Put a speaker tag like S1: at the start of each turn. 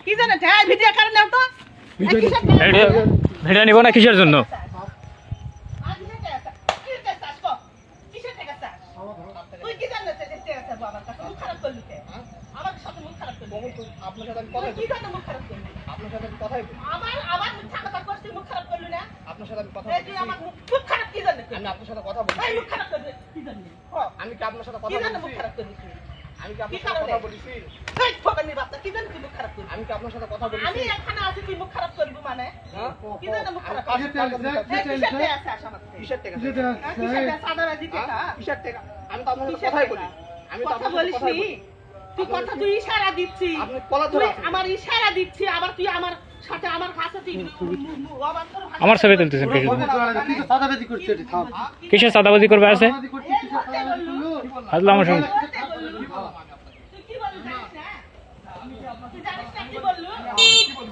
S1: কি জানে হ্যাঁ ভিডিও করে নাও তো।
S2: ভিডিও
S3: নিব না কিসের জন্য?
S2: আমি
S1: কি?
S2: আপনার সাথে
S1: কথা করছিস, মুখ খারাপ করলি না?
S2: আপনার সাথে আমি কথা
S1: এই
S2: বলি
S1: তুই আমার মুখ- মুখ খারাপ কি
S2: আমি আপনার সাথে কথা বলি
S1: এই মুখ খারাপ করলি, কি জানিস? হ,
S2: আমি কি আপনার সাথে কথা
S1: জানে মুখ
S2: বলছি আমি কি আপনার সাথে? কথা বলেছি
S1: এই ফকানির বাচ্চা, কি জানে তুই মুখ খারাপ?
S2: আমি কি আপনার সাথে কথা
S1: আমি
S2: বলেছি
S1: এখানে আছি, তুই মুখ খারাপ করবি মানে?
S2: হ্যাঁ?
S1: কি জানে মুখ খারাপ
S2: আমি যাচ্ছি?
S1: কিসের টাকা
S2: কিসের টাকা
S1: হ্যাঁ, কিসের টাকা?
S2: হ্যাঁ? কিসের টাকা আমি তো আপনার সাথে কথাই বলি আমি তো
S1: কথা বলিস নি? তুই কথা তুই ইশারা দিচ্ছি।
S2: আপনি
S1: তুই আমার ইশারা দিচ্ছি আবার তুই আমার সাথে আমার কাছে তুই
S3: আমার ছবি তুলতেছেন কিসের সাদাবাজি করবে আছে? আমার সঙ্গে?
S1: তুই কি জানিস না? কি বললু? কি বললি?